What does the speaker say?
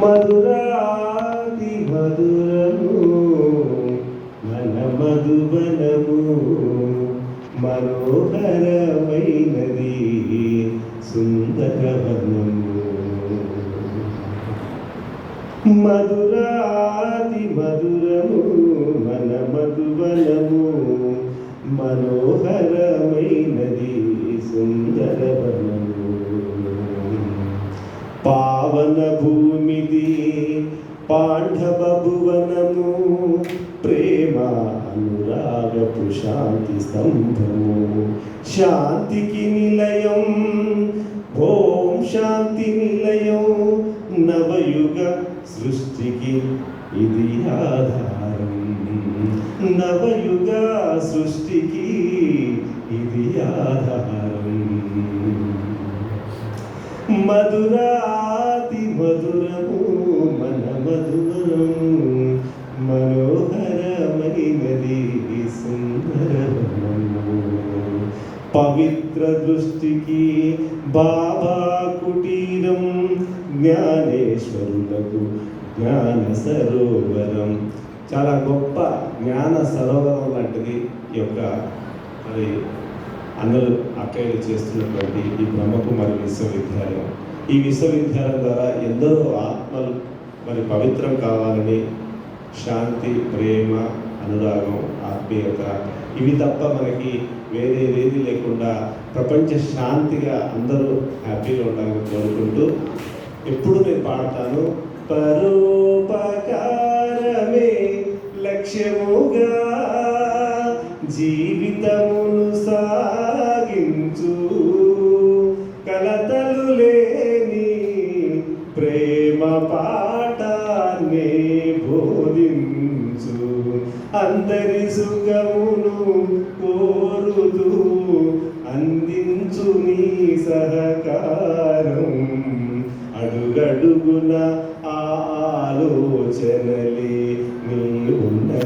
మధురాతి మధురము మన మధుబనము మనోహరమైనది సుందరవనము. మధురాతి మధురము మన మధు పావన భూమిది పాండవ భువనము ప్రేమ అనురాగపు శాంతి స్తంభము. శాంతికి నిలయం ఓం శాంతి నిలయం నవయుగ సృష్టికి ఇది ఆధారం. నవయుగ సృష్టికి ఇది ఆధారం. మధురా పవిత్ర దృష్టికి బాబా కుటీరం జ్ఞానేశ్వరులకు జ్ఞాన సరోవరం. చాలా గొప్ప జ్ఞాన సరోవరం లాంటిది ఈ యొక్క మరి అన్నలు అక్కయ్యలు చేస్తున్నటువంటి ఈ బ్రహ్మకుమారి విశ్వవిద్యాలయం. ఈ విశ్వవిద్యాలయం ద్వారా ఎందరో ఆత్మలు మరి పవిత్రం కావాలని శాంతి ప్రేమ అనురాగం ఆత్మీయత ఇవి తప్ప మనకి వేరే ఏది లేకుండా ప్రపంచ శాంతిగా అందరూ హ్యాపీగా ఉండాలని కోరుకుంటూ ఎప్పుడు నేను పాడతాను. పరోపకారమే లక్ష్యముగా జీవితమును సా పాఠాన్ని బోధించు. అందరి సుఖమును కోరుతూ అందించు నీ సహకారం. అడుగడుగున ఆ